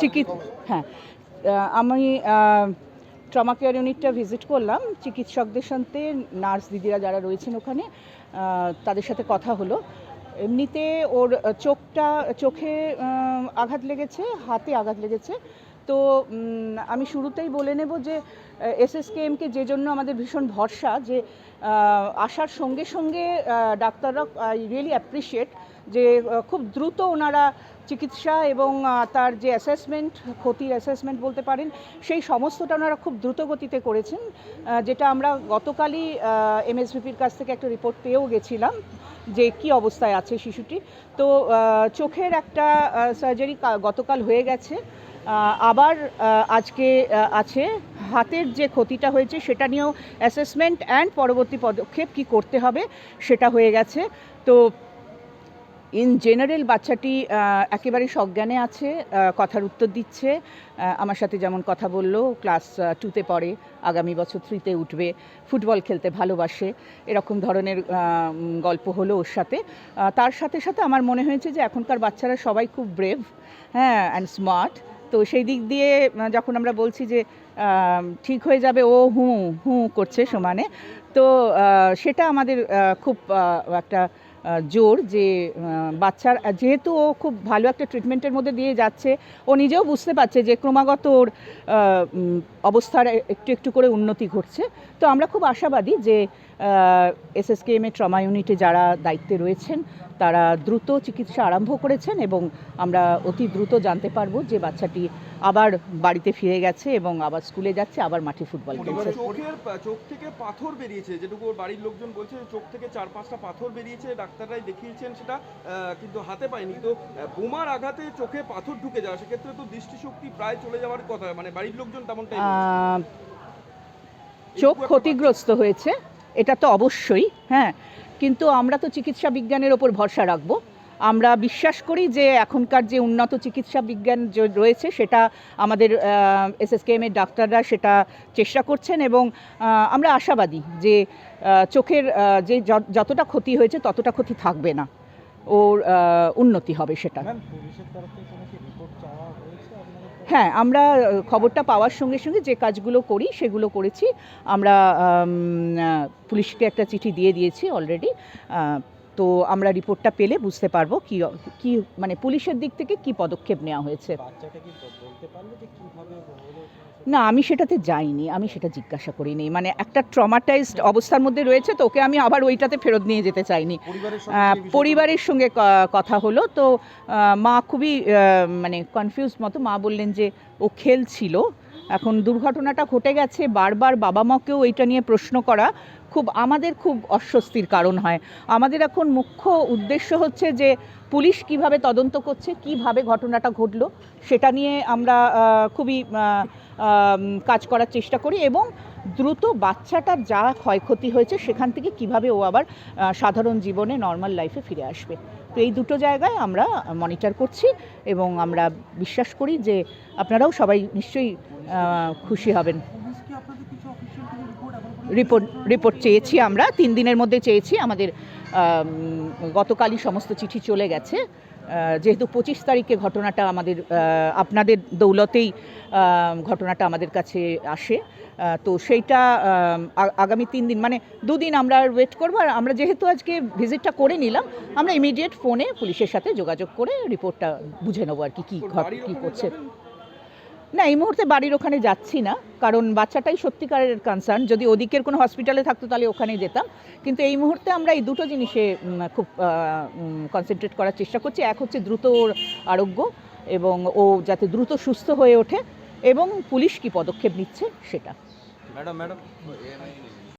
চিকিৎ হ্যাঁ। আমি trauma care ইউনিটটা ভিজিট করলাম। চিকিৎসকদের সাথে নার্স দিদিরা যারা রয়েছেন ওখানে তাদের সাথে কথা হলো। এমনিতে ওর চোখটা চোখে আঘাত লেগেছে হাতে আঘাত লেগেছে। তো আমি শুরুতেই বলে নেব যে এসএসকেএমকে যে জন্য আমাদের ভীষণ ভরসা যে আসার সঙ্গে সঙ্গে ডাক্তাররা আই রিয়েলি অ্যাপ্রিসিয়েট যে খুব দ্রুত ওনারা চিকিৎসা এবং তার যে অ্যাসেসমেন্ট ক্ষতির অ্যাসেসমেন্ট বলতে পারেন, সেই সমস্তটা ওনারা খুব দ্রুত গতিতে করেছেন যেটা আমরা গতকালই এমএসভিপির কাছ থেকে একটা রিপোর্ট পেয়েও গেছিলাম যে কি অবস্থায় আছে শিশুটি। তো চোখের একটা সার্জারি গতকাল হয়ে গেছে আবার আজকে আছে। হাতের যে ক্ষতিটা হয়েছে সেটা নিয়েও অ্যাসেসমেন্ট অ্যান্ড পরবর্তী পদক্ষেপ কি করতে হবে সেটা হয়ে গেছে। তো ইন জেনারেল বাচ্চাটি একেবারে সজ্ঞানে আছে কথার উত্তর দিচ্ছে আমার সাথে যেমন কথা বলল, ক্লাস টুতে পড়ে, আগামী বছর থ্রিতে উঠবে, ফুটবল খেলতে ভালোবাসে, এরকম ধরনের গল্প হলো ওর সাথে। তার সাথে সাথে আমার মনে হয়েছে যে এখনকার বাচ্চারা সবাই খুব ব্রেভ হ্যাঁ অ্যান্ড স্মার্ট তো সেই দিক দিয়ে যখন আমরা বলছি যে ঠিক হয়ে যাবে, ও হু হু করছে সমানে, তো সেটা আমাদের খুব একটা জোর যে বাচ্চার, যেহেতু ও খুব ভালো একটা ট্রিটমেন্টের মধ্যে দিয়ে যাচ্ছে, ও নিজেও বুঝতে পারছে যে ক্রমাগত ওর অবস্থার একটু একটু করে উন্নতি ঘটছে। তো আমরা খুব আশাবাদী যে এসএসকেএম এর ট্রমা ইউনিটে যারা দায়িত্বে রয়েছেন, তারা দ্রুত চিকিৎসা আরম্ভ করেছেন এবং আমরা অতি দ্রুত জানতে পারব যে বাচ্চাটি আবার বাড়িতে ফিরে গেছে এবং আবার স্কুলে যাচ্ছে আবার মাঠে ফুটবল খেলছে। চোখের চোখ থেকে পাথর বেরিয়েছে যেটুকু ওর বাড়ির লোকজন বলছে চোখ থেকে চার পাঁচটা পাথর বেরিয়েছে ডাক্তাররাই দেখিয়েছেন সেটা কিন্তু হাতে পায়নি। আহ, বোমার আঘাতে চোখে পাথর ঢুকে যাওয়া সেক্ষেত্রে তো দৃষ্টিশক্তি প্রায় চলে যাওয়ার কথা মানে বাড়ির লোকজন তেমনটাই চোখ ক্ষতিগ্রস্ত হয়েছে এটা তো অবশ্যই হ্যাঁ কিন্তু আমরা তো চিকিৎসা বিজ্ঞানের ওপর ভরসা রাখব। আমরা বিশ্বাস করি যে এখনকার যে উন্নত চিকিৎসা বিজ্ঞান যে রয়েছে সেটা আমাদের এসএসকেএম এর ডাক্তাররা সেটা চেষ্টা করছেন এবং আমরা আশাবাদী যে চোখের যে যতটা ক্ষতি হয়েছে ততটা ক্ষতি থাকবে না। ওর উন্নতি হবে সেটা? হ্যাঁ আমরা খবরটা পাওয়ার সঙ্গে সঙ্গে যে কাজগুলো করি সেগুলো করেছি। আমরা পুলিশকে একটা চিঠি দিয়ে দিয়েছি অলরেডি। তো আমরা রিপোর্টটা পেলে বুঝতে পারব কি কি মানে পুলিশের দিক থেকে কি পদক্ষেপ নেওয়া হয়েছে। না আমি সেটাতে যাইনি আমি সেটা জিজ্ঞাসা করিনি। মানে একটা ট্রমাটাইজড অবস্থার মধ্যে রয়েছে তো ওকে আমি আবার ওইটাতে ফেরত নিয়ে যেতে চাইনি। পরিবারের সঙ্গে কথা হলো তো মা খুবই মানে কনফিউজ মতো মা বললেন যে ও খেলছিল এখন দুর্ঘটনাটা ঘটে গেছে, বারবার বাবা মাকেও এইটা নিয়ে প্রশ্ন করা খুব, আমাদের খুব অস্বস্তির কারণ হয়। আমাদের এখন মুখ্য উদ্দেশ্য হচ্ছে যে পুলিশ কীভাবে তদন্ত করছে, কীভাবে ঘটনাটা ঘটলো, সেটা নিয়ে আমরা খুবই কাজ করার চেষ্টা করি এবং দ্রুত বাচ্চাটার যা ক্ষয়ক্ষতি হয়েছে, সেখান থেকে কীভাবে ও আবার সাধারণ জীবনে নর্মাল লাইফে ফিরে আসবে। তো এই দুটো জায়গায় আমরা মনিটর করছি এবং আমরা বিশ্বাস করি যে আপনারাও সবাই নিশ্চয়ই খুশি হবেন। রিপোর্ট রিপোর্ট চেয়েছি আমরা তিন দিনের মধ্যে চেয়েছি আমাদের আম, গতকালই সমস্ত চিঠি চলে গেছে। যেহেতু পঁচিশ তারিখে ঘটনাটা আমাদের আপনাদের দৌলতেই ঘটনাটা আমাদের কাছে আসে। তো সেইটা আগামী তিন দিন মানে দুদিন আমরা ওয়েট করব। আর আমরা যেহেতু আজকে ভিজিটটা করে নিলাম, আমরা ইমিডিয়েট ফোনে পুলিশের সাথে যোগাযোগ করে রিপোর্টটা বুঝে নেব আর কি, কী ঘট কী করছে? না, এই মুহূর্তে বাড়ির ওখানে যাচ্ছি না, কারণ বাচ্চাটাই সত্যিকারের কনসার্ন যদি ওদিকের কোনো হসপিটালে থাকতো, তাহলে ওখানে যেতাম। কিন্তু এই মুহূর্তে আমরা এই দুটো জিনিসে খুব কনসেন্ট্রেট করার চেষ্টা করছি। এক হচ্ছে দ্রুত ওর আরোগ্য এবং ও যাতে দ্রুত সুস্থ হয়ে ওঠে এবং পুলিশ কি পদক্ষেপ নিচ্ছে, সেটা। Madam madam